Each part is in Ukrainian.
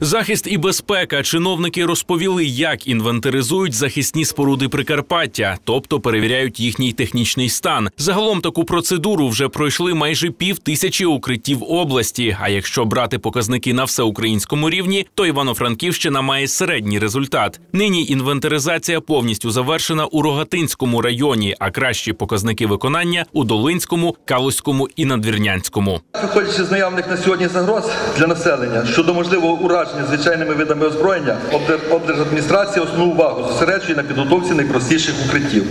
Захист і безпека. Чиновники розповіли, як інвентаризують захисні споруди Прикарпаття, тобто перевіряють їхній технічний стан. Загалом таку процедуру вже пройшли майже пів тисячі укриттів області. А якщо брати показники на всеукраїнському рівні, то Івано-Франківщина має середній результат. Нині інвентаризація повністю завершена у Рогатинському районі, а кращі показники виконання у Долинському, Калузькому і Надвірнянському. Виходячи з наявних на сьогодні загроз для населення щодо можливого ураження звичайними видами озброєння, облдержадміністрація основну увагу зосереджує на підготовці найпростіших укриттів.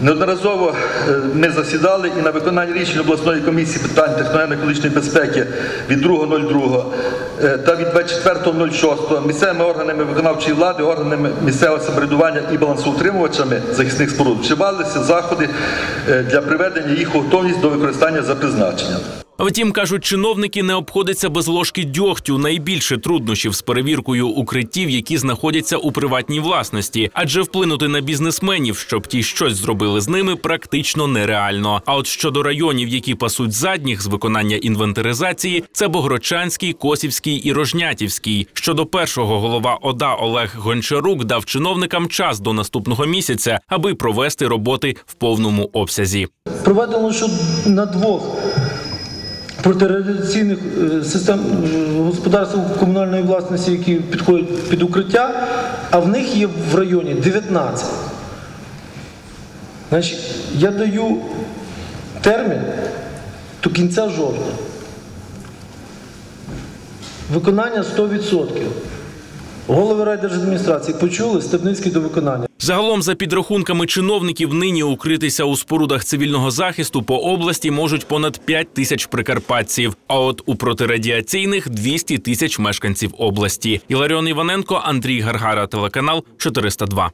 Неодноразово е, ми засідали і на виконання рішень обласної комісії питань техногенно-екологічної безпеки від 2.02 е, та від 24.06 місцевими органами виконавчої влади, органами місцевого самоврядування і балансоутримувачами захисних споруд вживалися заходи е, для приведення їх готовність до використання за призначенням. Втім, кажуть, чиновники не обходяться без ложки дьогтю. Найбільше труднощів з перевіркою укриттів, які знаходяться у приватній власності, адже вплинути на бізнесменів, щоб ті щось зробили з ними, практично нереально. А от щодо районів, які пасуть задніх з виконання інвентаризації, це Богородчанський, Косівський і Рожнятівський. Щодо першого голова ОДА Олег Гончарук дав чиновникам час до наступного місяця, аби провести роботи в повному обсязі. Проведено що на двох протирадіаційних е, систем е, господарств комунальної власності, які підходять під укриття, а в них є в районі 19. Значить, я даю термін до кінця жовтня. Виконання 100%. Голови райдержадміністрації почули Стебницький до виконання. Загалом, за підрахунками чиновників, нині укритися у спорудах цивільного захисту по області можуть понад 5 тисяч прикарпатців. А от у протирадіаційних 200 тисяч мешканців області. Іларіон Іваненко, Андрій Гаргара, телеканал 402.